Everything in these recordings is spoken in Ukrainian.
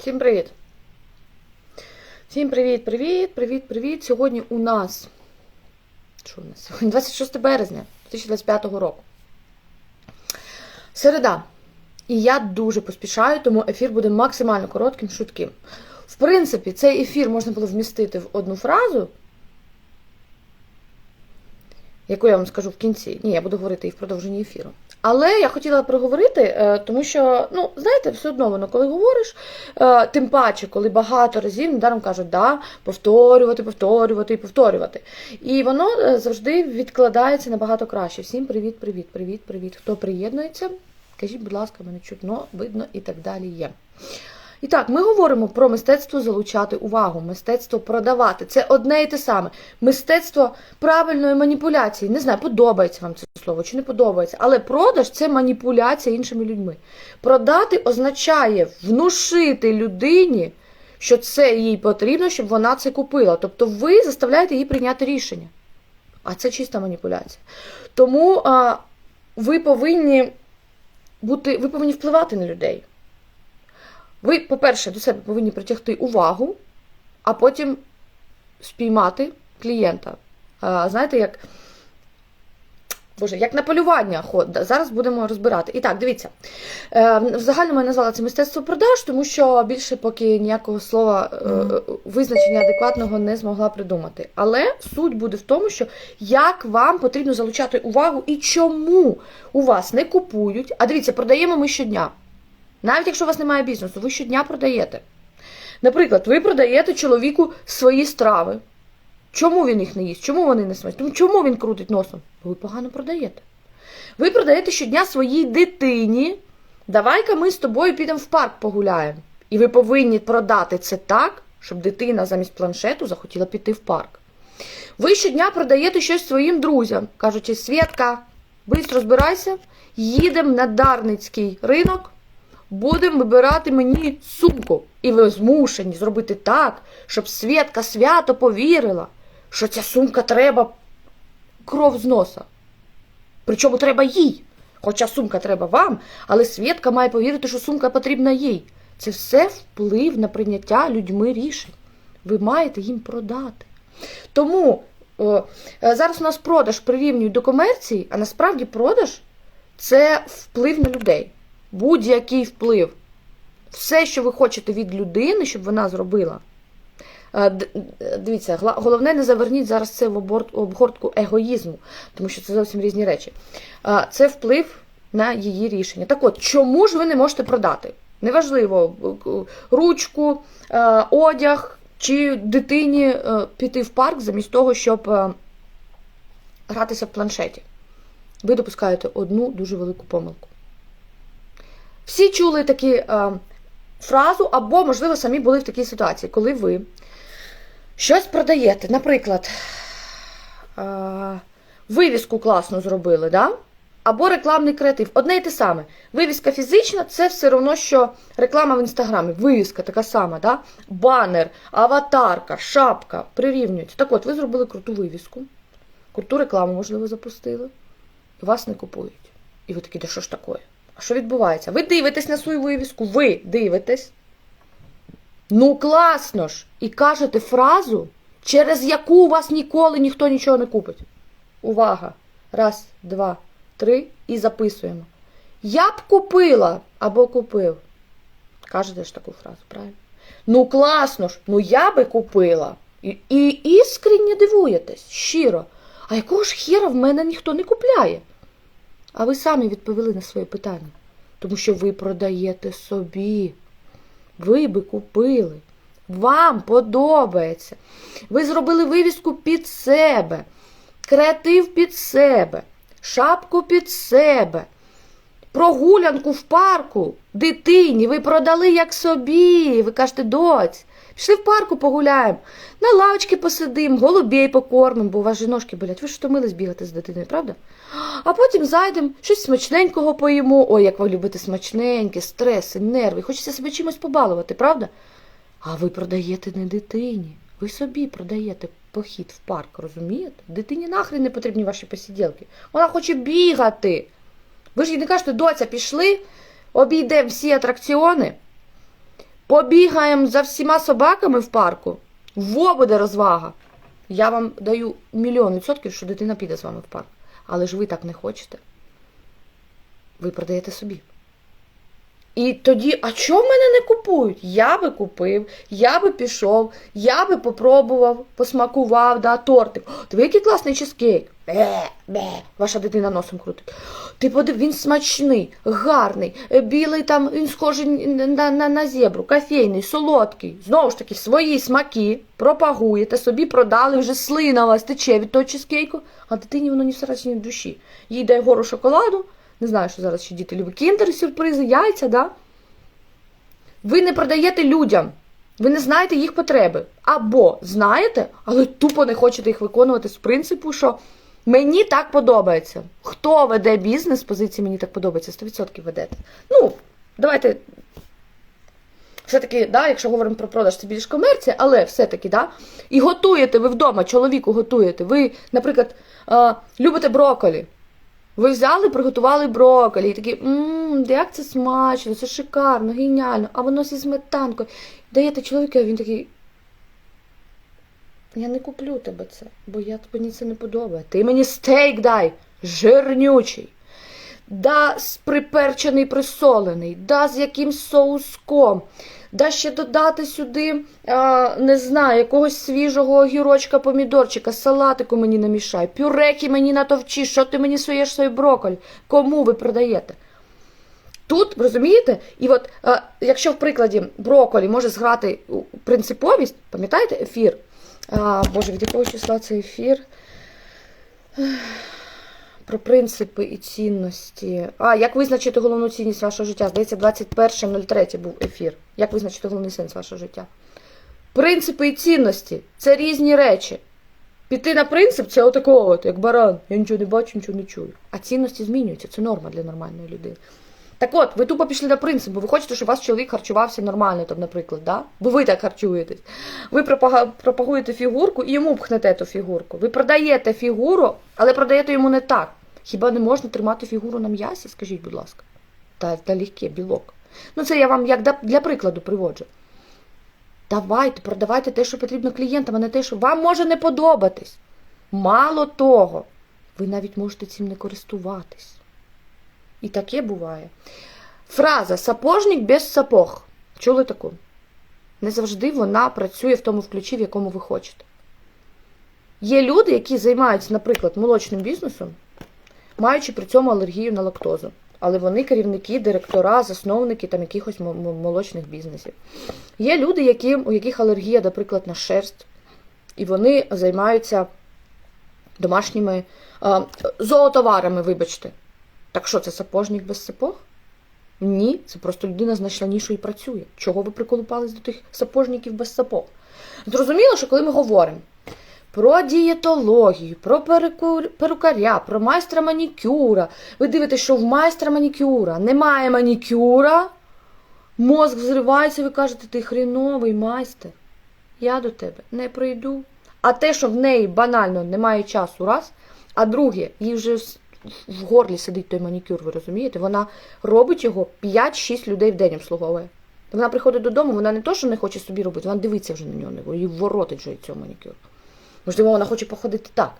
Всім привіт! Всім привіт, привіт, привіт, привіт. Сьогодні у нас. Що у нас сьогодні? 26 березня 2025 року. Середа. І я дуже поспішаю, тому ефір буде максимально коротким, швидким. В принципі, цей ефір можна було вмістити в одну фразу, яку я вам скажу в кінці. Ні, я буду говорити і в продовженні ефіру. Але я хотіла проговорити, е, тому що, ну, знаєте, все одно воно, коли говориш, е, тим паче, коли багато разів недаром кажуть, да, повторювати, повторювати і повторювати. І воно е, завжди відкладається набагато краще. Всім привіт, привіт, привіт, привіт. Хто приєднується, кажіть, будь ласка, мене чутно, видно і так далі є. І так, ми говоримо про мистецтво залучати увагу, мистецтво продавати. Це одне і те саме. Мистецтво правильної маніпуляції. Не знаю, подобається вам це слово чи не подобається. Але продаж це маніпуляція іншими людьми. Продати означає внушити людині, що це їй потрібно, щоб вона це купила. Тобто ви заставляєте її прийняти рішення. А це чиста маніпуляція. Тому а, ви повинні бути, ви повинні впливати на людей. Ви, по-перше, до себе повинні притягти увагу, а потім спіймати клієнта. Знаєте, як. Боже, як на полювання ход. Зараз будемо розбирати. І так, дивіться. Е, в загальному я назвала це мистецтво продаж, тому що більше поки ніякого слова е, визначення адекватного не змогла придумати. Але суть буде в тому, що як вам потрібно залучати увагу і чому у вас не купують. А дивіться, продаємо ми щодня. Навіть якщо у вас немає бізнесу, ви щодня продаєте. Наприклад, ви продаєте чоловіку свої страви. Чому він їх не їсть? Чому вони не смачні? Чому він крутить носом? Бо ви погано продаєте. Ви продаєте щодня своїй дитині. Давай-ка ми з тобою підемо в парк погуляємо. І ви повинні продати це так, щоб дитина замість планшету захотіла піти в парк. Ви щодня продаєте щось своїм друзям. Кажучи, Свєтка, бистро збирайся, їдемо на Дарницький ринок будемо вибирати мені сумку. І ви змушені зробити так, щоб Свєтка свято повірила, що ця сумка треба кров з носа. Причому треба їй. Хоча сумка треба вам, але Свєтка має повірити, що сумка потрібна їй. Це все вплив на прийняття людьми рішень. Ви маєте їм продати. Тому о, зараз у нас продаж прирівнюють до комерції, а насправді продаж це вплив на людей будь-який вплив. Все, що ви хочете від людини, щоб вона зробила. Дивіться, головне, не заверніть зараз це в обгортку егоїзму, тому що це зовсім різні речі. Це вплив на її рішення. Так от, чому ж ви не можете продати? Неважливо, ручку, одяг чи дитині піти в парк замість того, щоб гратися в планшеті. Ви допускаєте одну дуже велику помилку. Всі чули таку е, фразу, або, можливо, самі були в такій ситуації, коли ви щось продаєте. Наприклад, е, вивіску класно зробили, да? або рекламний креатив. Одне і те саме. Вивіска фізична це все одно, що реклама в інстаграмі. Вивіска така сама, да? банер, аватарка, шапка прирівнюються. Так от, ви зробили круту вивіску, круту рекламу, можливо, запустили, і вас не купують. І ви такі, да що ж таке? Що відбувається? Ви дивитесь на свою вивіску, ви дивитесь. Ну, класно ж! І кажете фразу, через яку у вас ніколи ніхто нічого не купить. Увага! Раз, два, три і записуємо. Я б купила або купив. Кажете ж таку фразу, правильно? Ну, класно ж, ну я би купила. І і іскренне дивуєтесь, щиро. А якого ж хіра в мене ніхто не купляє? А ви самі відповіли на своє питання. Тому що ви продаєте собі. Ви би купили. Вам подобається. Ви зробили вивіску під себе, креатив під себе, шапку під себе, прогулянку в парку, дитині, ви продали як собі. Ви кажете, доць, Пішли в парку погуляємо, на лавочки посидимо, голубей покормимо, бо у вас же ножки болять. Ви ж втомились бігати з дитиною, правда? А потім зайдемо, щось смачненького поїмо. Ой, як ви любите смачненьке, стреси, нерви. Хочеться себе чимось побалувати, правда? А ви продаєте не дитині. Ви собі продаєте похід в парк, розумієте? Дитині нахрен не потрібні ваші посиділки. Вона хоче бігати. Ви ж їй не кажете, доця, пішли, обійдемо всі атракціони побігаємо за всіма собаками в парку, во буде розвага. Я вам даю мільйон відсотків, що дитина піде з вами в парк. Але ж ви так не хочете. Ви продаєте собі. І тоді, а чого в мене не купують? Я би купив, я би пішов, я би попробував, посмакував, да, тортик. Диви, який класний чизкейк. Бе, бе. Ваша дитина носом крутить. Ти подив, він смачний, гарний, е, білий там, він схожий на, на, на зебру, кофейний, солодкий. Знову ж таки, свої смаки пропагуєте, собі продали, вже слина вас тече від того чизкейку, а дитині воно ні всередині душі. Їй дай гору шоколаду, не знаю, що зараз ще діти люблять. Кіндери, сюрпризи, яйця, да? Ви не продаєте людям. Ви не знаєте їх потреби. Або знаєте, але тупо не хочете їх виконувати з принципу, що мені так подобається. Хто веде бізнес з позиції мені так подобається? 100% ведете. Ну, давайте. Все-таки, да, якщо говоримо про продаж, це більш комерція, але все-таки, да, і готуєте ви вдома, чоловіку готуєте. Ви, наприклад, любите брокколі. Ви взяли, приготували брокколі і такі, ммм, як це смачно, це шикарно, геніально, а воно зі сметанкою. Даєте чоловіку, а він такий. Я не куплю тебе це, бо я тобі це не подобає. Ти мені стейк дай, жирнючий. Да приперчений, присолений, да з якимсь соуском, да ще додати сюди, а, не знаю, якогось свіжого огірочка, помідорчика, салатику мені намішай, пюреки мені натовчи, що ти мені своєш свій брокколь, кому ви продаєте? Тут, розумієте, і от е, якщо в прикладі брокколі може зграти принциповість, пам'ятаєте ефір? А, Боже, від якого числа цей ефір? Про принципи і цінності. А, як визначити головну цінність вашого життя? Здається, 21.03 був ефір. Як визначити головний сенс вашого життя? Принципи і цінності це різні речі. Піти на принцип це отакого, от, як баран. Я нічого не бачу, нічого не чую. А цінності змінюються. Це норма для нормальної людини. Так от, ви тупо пішли на принцип, бо ви хочете, щоб ваш чоловік харчувався нормально, там, наприклад, да? бо ви так харчуєтесь. Ви пропагуєте фігурку і йому пхнете ту фігурку. Ви продаєте фігуру, але продаєте йому не так. Хіба не можна тримати фігуру на м'ясі, скажіть, будь ласка, та, та легке, білок. Ну, це я вам як для прикладу приводжу. Давайте, продавайте те, що потрібно клієнтам, а не те, що вам може не подобатись. Мало того, ви навіть можете цим не користуватись. І таке буває. Фраза сапожник без сапог. Чули таку? Не завжди вона працює в тому ключі, в якому ви хочете. Є люди, які займаються, наприклад, молочним бізнесом, маючи при цьому алергію на лактозу. Але вони керівники, директора, засновники там якихось молочних бізнесів. Є люди, які, у яких алергія, наприклад, на шерсть, і вони займаються домашніми а, зоотоварами, вибачте. Так що це сапожник без сапог? Ні, це просто людина знайшла нішу і працює. Чого ви приколупались до тих сапожників без сапог? Зрозуміло, що коли ми говоримо про дієтологію, про перукаря, про майстра манікюра, ви дивитесь, що в майстра манікюра немає манікюра, мозк взривається, ви кажете, ти хріновий майстер. Я до тебе не прийду. А те, що в неї банально немає часу, раз, а друге, їй вже в горлі сидить той манікюр, ви розумієте? Вона робить його 5-6 людей в день обслуговує. Вона приходить додому, вона не то, що не хоче собі робити, вона дивиться вже на нього, її воротить вже цього манікюру. Можливо, вона хоче походити так.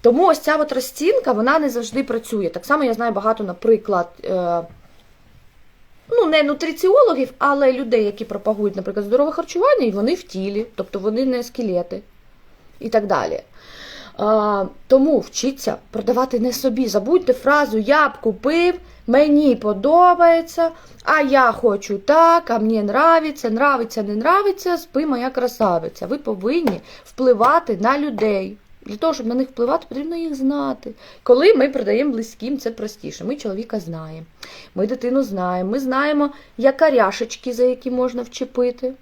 Тому ось ця от розцінка, вона не завжди працює. Так само я знаю багато, наприклад, е, ну, не нутриціологів, але людей, які пропагують, наприклад, здорове харчування, і вони в тілі, тобто вони не скелети і так далі. А, тому вчіться продавати не собі. Забудьте фразу Я б купив, мені подобається, а я хочу так, а мені нравиться, нравиться, не нравиться, спи моя красавиця. Ви повинні впливати на людей. Для того, щоб на них впливати, потрібно їх знати. Коли ми продаємо близьким, це простіше. Ми чоловіка знаємо, ми дитину знаємо, ми знаємо якаряшечки, за які можна вчепити.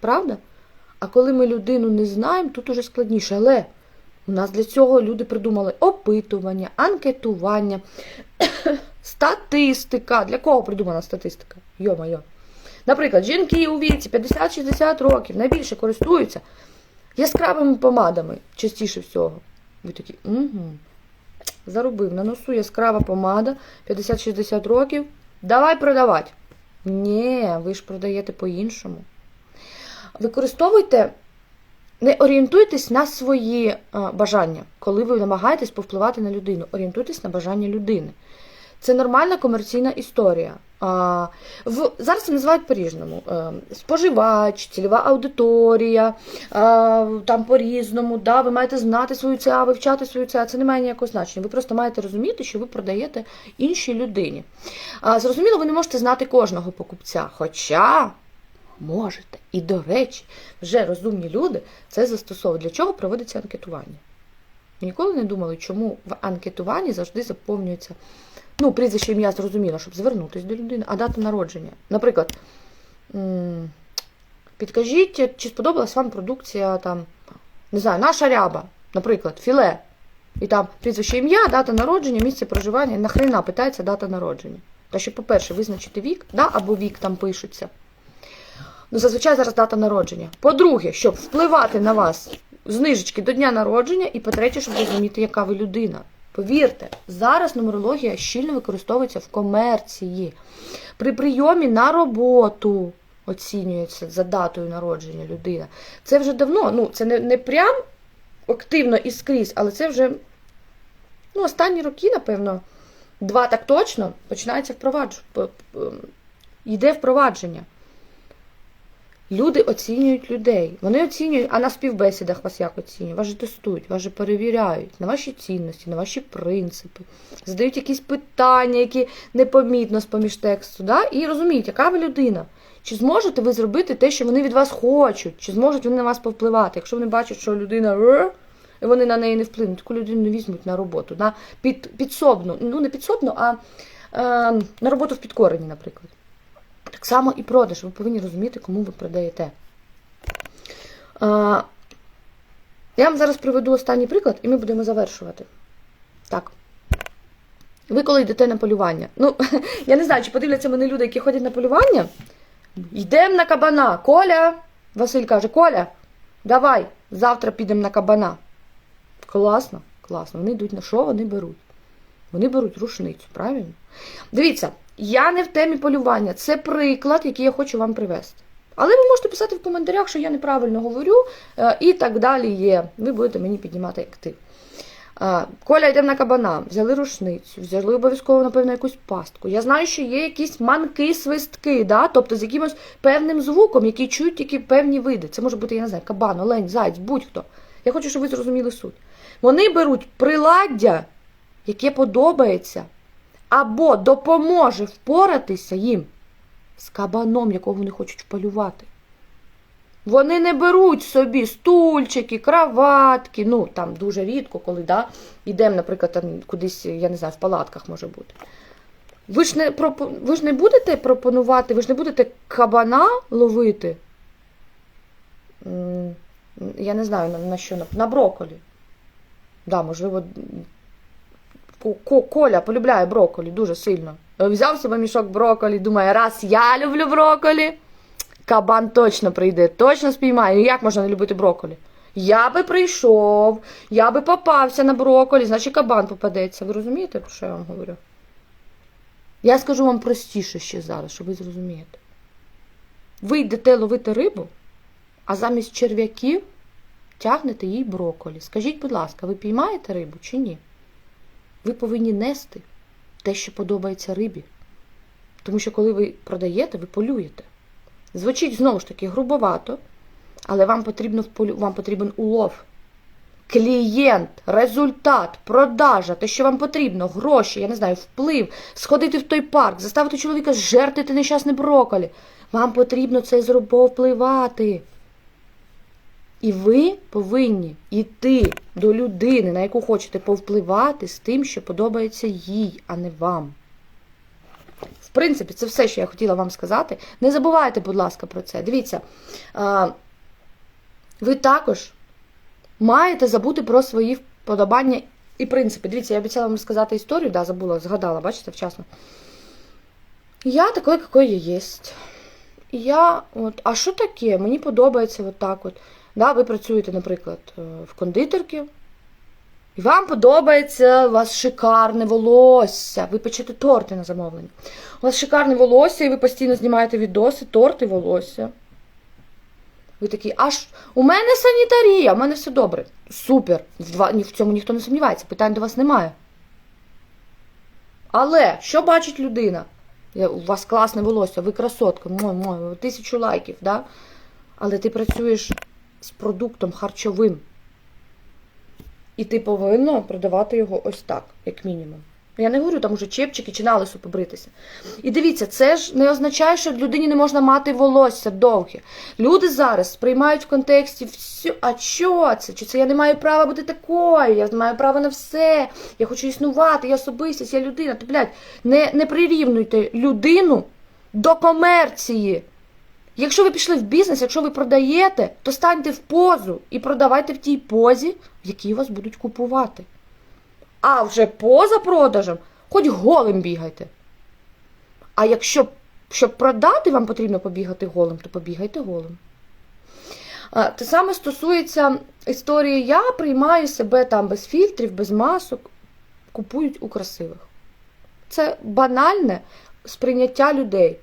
Правда? А коли ми людину не знаємо, тут уже складніше. Але у нас для цього люди придумали опитування, анкетування, статистика. Для кого придумана статистика? Йо-моє. Наприклад, жінки у віці 50-60 років найбільше користуються яскравими помадами, частіше всього. Ви такі, угу. Заробив на носу яскрава помада, 50-60 років. Давай продавати. Ні, ви ж продаєте по-іншому. Використовуйте, не орієнтуйтесь на свої е, бажання, коли ви намагаєтесь повпливати на людину. Орієнтуйтесь на бажання людини. Це нормальна комерційна історія. А, в, зараз це називають по-різному. Е, споживач, цільова аудиторія, а, там по-різному. Да, ви маєте знати свою ЦА, вивчати свою ЦА. Це не має ніякого значення. Ви просто маєте розуміти, що ви продаєте іншій людині. А, зрозуміло, ви не можете знати кожного покупця. Хоча можете. І, до речі, вже розумні люди це застосовують. Для чого проводиться анкетування? Ви ніколи не думали, чому в анкетуванні завжди заповнюється ну, прізвище ім'я зрозуміло, щоб звернутися до людини, а дата народження. Наприклад, підкажіть, чи сподобалась вам продукція там, не знаю, наша ряба, наприклад, філе. І там прізвище ім'я, дата народження, місце проживання. Нахрена питається дата народження. Та що, по-перше, визначити вік, да, або вік там пишуться. Ну, зазвичай зараз дата народження. По-друге, щоб впливати на вас знижечки до дня народження, і по-третє, щоб розуміти, яка ви людина. Повірте, зараз нумерологія щільно використовується в комерції. При прийомі на роботу оцінюється за датою народження людина. Це вже давно, ну, це не, не прям активно і скрізь, але це вже ну, останні роки, напевно, два так точно, починається впровадження. Йде впровадження. Люди оцінюють людей. Вони оцінюють, а на співбесідах вас як оцінюють? Вас же тестують, вас же перевіряють на ваші цінності, на ваші принципи, задають якісь питання, які непомітно з поміж тексту. Да? І розуміють, яка ви людина. Чи зможете ви зробити те, що вони від вас хочуть, чи зможуть вони на вас повпливати? Якщо вони бачать, що людина «Р», і вони на неї не вплинуть, таку людину не візьмуть на роботу, на під, підсобну, ну не підсобну, а е, на роботу в підкоренні, наприклад. Так само і продаж. Ви повинні розуміти, кому ви продаєте. Я вам зараз приведу останній приклад, і ми будемо завершувати. Так. Ви коли йдете на полювання. Ну, я не знаю, чи подивляться мене люди, які ходять на полювання. Йдемо на кабана. Коля. Василь каже: Коля, давай, завтра підемо на кабана. Класно, класно. Вони йдуть на що вони беруть? Вони беруть рушницю, правильно? Дивіться, я не в темі полювання. Це приклад, який я хочу вам привести. Але ви можете писати в коментарях, що я неправильно говорю, е, і так далі є. Ви будете мені піднімати актив. Е, Коля, йдемо на кабана, взяли рушницю, взяли обов'язково, напевно, якусь пастку. Я знаю, що є якісь манки, свистки, да? тобто з якимось певним звуком, який чують тільки певні види. Це може бути, я не знаю, кабан, олень, зайць, будь-хто. Я хочу, щоб ви зрозуміли суть. Вони беруть приладдя, яке подобається, або допоможе впоратися їм з кабаном, якого вони хочуть полювати. Вони не беруть собі стульчики, кроватки, ну там дуже рідко, коли да, йдемо, наприклад, там кудись, я не знаю, в палатках може бути. Ви ж не ви ж не будете пропонувати, ви ж не будете кабана ловити. Я не знаю на, що, на, броколі. Да, можливо, Коля полюбляє броколі дуже сильно. Взяв себе мішок броколі, думає, раз я люблю броколі, кабан точно прийде, точно спіймає. Ну, Як можна не любити броколі? Я би прийшов, я би попався на броколі, значить кабан попадеться. Ви розумієте, про що я вам говорю? Я скажу вам простіше ще зараз, щоб ви зрозумієте. Ви йдете ловити рибу, а замість черв'яків тягнете їй броколі. Скажіть, будь ласка, ви піймаєте рибу чи ні? Ви повинні нести те, що подобається рибі. Тому що коли ви продаєте, ви полюєте. Звучить знову ж таки грубовато, але вам потрібно вам потрібен улов. Клієнт, результат, продажа, те, що вам потрібно, гроші, я не знаю, вплив, сходити в той парк, заставити чоловіка зжертити нещасне броколі. Вам потрібно це зробити, впливати. І ви повинні йти до людини, на яку хочете повпливати з тим, що подобається їй, а не вам. В принципі, це все, що я хотіла вам сказати. Не забувайте, будь ласка, про це. Дивіться, ви також маєте забути про свої вподобання і принципи. Дивіться, я обіцяла вам сказати історію, да, забула, згадала, бачите, вчасно. Я такой, какой я есть. Я, от, а що таке? Мені подобається от так от. Да, ви працюєте, наприклад, е, в кондитерці, і вам подобається у вас шикарне волосся. Ви печете торти на замовлення. У вас шикарне волосся, і ви постійно знімаєте відоси, торти волосся. Ви такі, аж у мене санітарія, у мене все добре. Супер. В, цьому ніхто не сумнівається, питань до вас немає. Але що бачить людина? У вас класне волосся, ви красотка, мой, мой, тисячу лайків, да? але ти працюєш з продуктом харчовим. І ти повинна продавати його ось так, як мінімум. Я не говорю там уже чепчики чи на лисо побритися. І дивіться, це ж не означає, що людині не можна мати волосся довге. Люди зараз сприймають в контексті всю, а що це? Чи це я не маю права бути такою? Я маю право на все. Я хочу існувати, я особистість, я людина. То, блядь, не, не прирівнюйте людину до комерції. Якщо ви пішли в бізнес, якщо ви продаєте, то станьте в позу і продавайте в тій позі, в якій вас будуть купувати. А вже поза продажем, хоч голим бігайте. А якщо щоб продати, вам потрібно побігати голим, то побігайте голим. Те саме стосується історії, я приймаю себе там без фільтрів, без масок, купують у красивих. Це банальне сприйняття людей.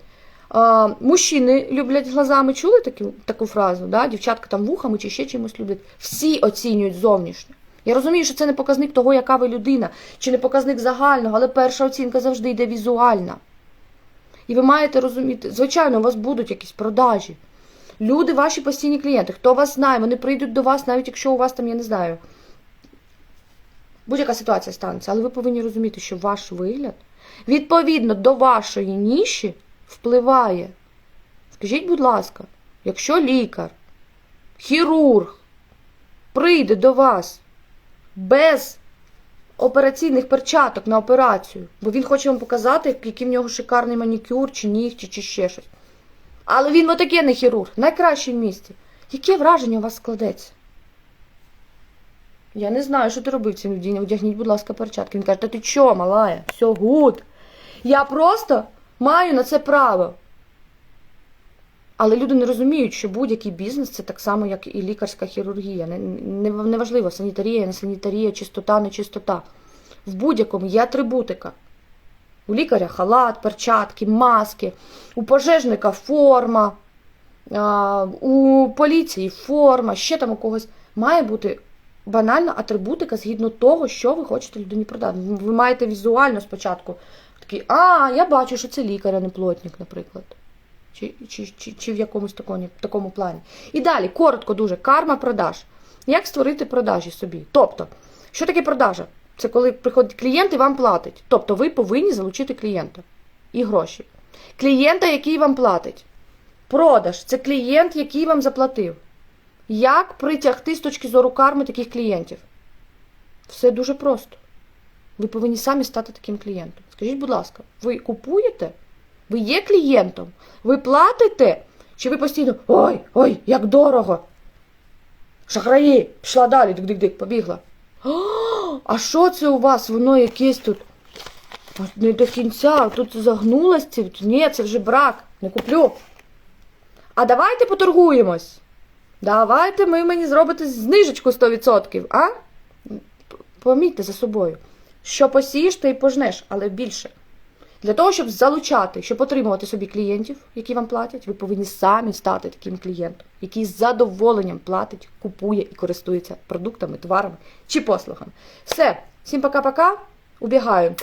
Мужчини люблять глазами, чули таку, таку фразу? Да? Дівчатка там вухами чи ще чимось люблять. Всі оцінюють зовнішнє. Я розумію, що це не показник того, яка ви людина, чи не показник загального, але перша оцінка завжди йде візуальна. І ви маєте розуміти, звичайно, у вас будуть якісь продажі. Люди, ваші постійні клієнти, хто вас знає, вони прийдуть до вас, навіть якщо у вас там, я не знаю, будь-яка ситуація станеться, але ви повинні розуміти, що ваш вигляд відповідно до вашої ніші впливає. Скажіть, будь ласка, якщо лікар, хірург прийде до вас без операційних перчаток на операцію, бо він хоче вам показати, який в нього шикарний манікюр, чи нігті, чи ще щось. Але він отаке не хірург, найкращий в місті. Яке враження у вас складеться? Я не знаю, що ти робив цим людині. Одягніть, будь ласка, перчатки. Він каже, та ти чо, малая? Все гуд. Я просто маю на це право. Але люди не розуміють, що будь-який бізнес це так само, як і лікарська хірургія. Не, не, неважливо, санітарія, не санітарія, чистота, не чистота. В будь-якому є атрибутика. У лікаря халат, перчатки, маски, у пожежника форма, у поліції форма, ще там у когось має бути банальна атрибутика згідно того, що ви хочете людині продати. Ви маєте візуально спочатку такий, а, я бачу, що це лікар, а не плотник, наприклад. Чи, чи, чи, чи в якомусь такому, такому плані. І далі, коротко дуже, карма продаж. Як створити продажі собі? Тобто, що таке продажа? Це коли приходить клієнт і вам платить. Тобто ви повинні залучити клієнта і гроші. Клієнта, який вам платить. Продаж це клієнт, який вам заплатив. Як притягти з точки зору карми таких клієнтів? Все дуже просто. Ви повинні самі стати таким клієнтом. Скажіть, будь ласка, ви купуєте? Ви є клієнтом? Ви платите? Чи ви постійно ой, ой, як дорого? Шахраї, пішла далі, дик-дик-дик, побігла. «А, А що це у вас? Воно якесь тут не до кінця, тут загнулось. це. Ні, це вже брак, не куплю. А давайте поторгуємось. Давайте ви мені зробите знижечку 100%, а? Помітьте за собою. Що посієш, то і пожнеш, але більше. Для того, щоб залучати, щоб отримувати собі клієнтів, які вам платять, ви повинні самі стати таким клієнтом, який з задоволенням платить, купує і користується продуктами, товарами чи послугами. Все, всім пока-пока. Убігаю.